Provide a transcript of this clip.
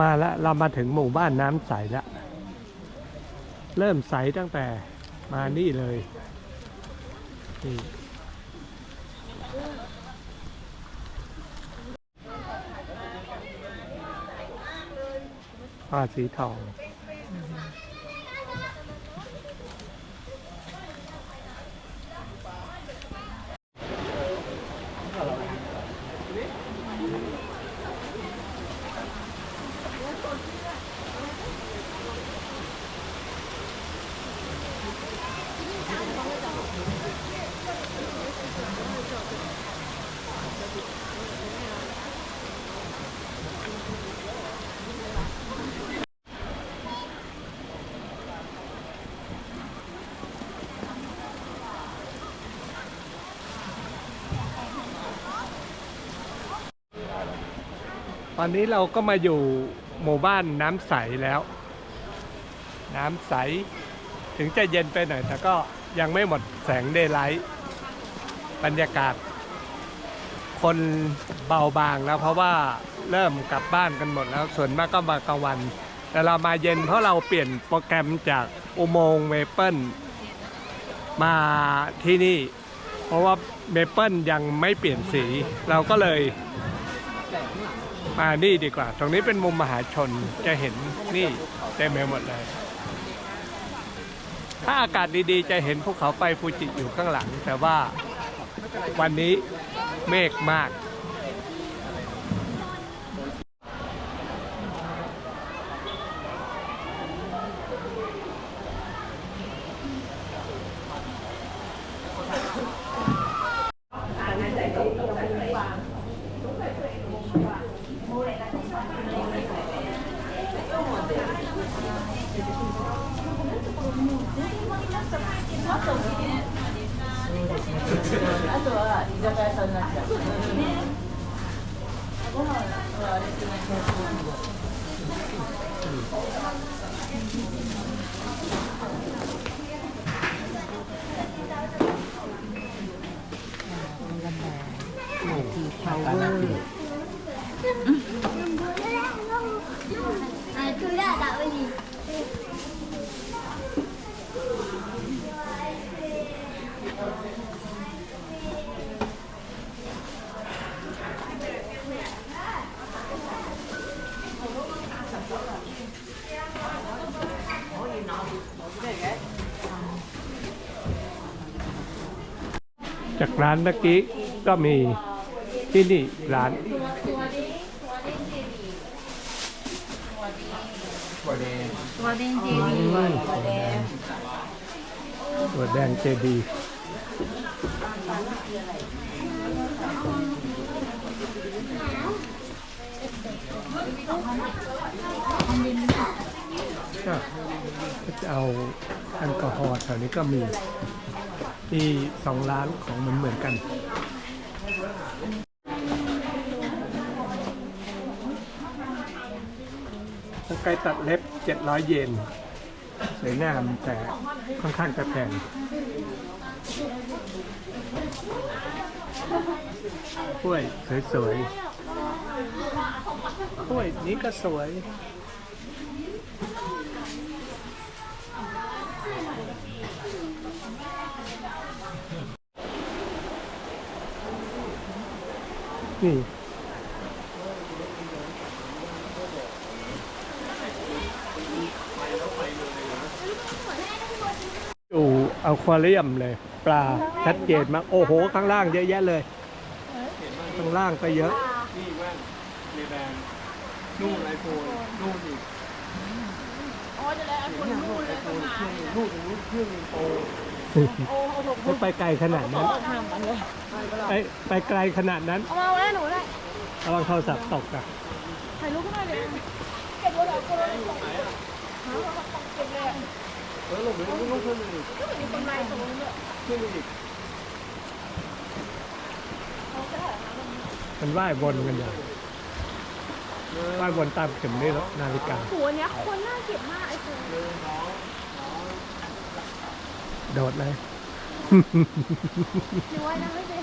มาแล้วเรามาถึงหมู่บ้านน้ำใสแล้ว เริ่มใสตั้งแต่มานี่เลยนี่ผ้าสีทอง ตอนนี้เราก็มาอยู่หมู่บ้านน้ำใสแล้ว น้ำใสถึงจะเย็นไปหน่อย แต่ก็ยังไม่หมดแสงเดย์ไลท์บรรยากาศ คนเบาบางแล้วเพราะว่าเริ่มกลับบ้านกันหมดแล้วส่วนมากก็มากลางวัน แต่เรามาเย็นเพราะเราเปลี่ยนโปรแกรมจากอุโมงค์เมเปิลมาที่นี่ เพราะว่าเมเปิลยังไม่เปลี่ยนสี เราก็เลย มานี่ดีกว่า ตรงนี้เป็นมุมมหาชนจะเห็นนี่เต็มไปหมดเลย ถ้าอากาศดีๆ จะเห็นภูเขาไฟฟูจิอยู่ข้างหลัง แต่ว่าวันนี้เมฆมาก あとは จากร้านเมื่อกี้ก็มีที่นี่ร้านตัวเด้งเจดีตัวแดงตัวแดงเจดีย์ ก็จะเอาแอลกอฮอล์แถวนี้ก็มี ที่สองร้านของเหมือนเหมือนกันสกายตัดเล็บ 700 เยน สวยงามแต่ค่อนข้างจะแพงกล้วยสวยๆกล้วยนี้ก็สวยนี่ อยู่อควาเรียมเลย ปลาชัดเจนมาก โอ้โห ข้างล่างเยอะแยะเลย ข้างล่างก็เยอะ นี่แว่นเรแบนนู่นไอโฟนนู่นอีกอ๋อจะแล้วไอ้คนนู่นเลยคนมานู่นตรงนู้นเครื่องหนึงโตไม่ไปไกลขนาดนั้นห้ามกันเลยไปไปไกลขนาดนั้น เอามาไว้หนูได้ระวังโทรศัพท์ตกอะถ่ายรูปให้หน่อยเลยเก็บรถเอาคนละสองหาว่าเขาเก็บเลย เออลบไปนู่นนู่นเครื่องหนึงอีกก็เหมือนมีคนไล่ตรงนี้เลยเครื่องหนึงอีกมันว่ายวนกันอยู่ว่ายวนตามเข็มนี่แล้วนาฬิกา หัวเนี้ยคนน่าเก็บมากไอ้คนโดดเลยหนูว่ายังไม่เป็น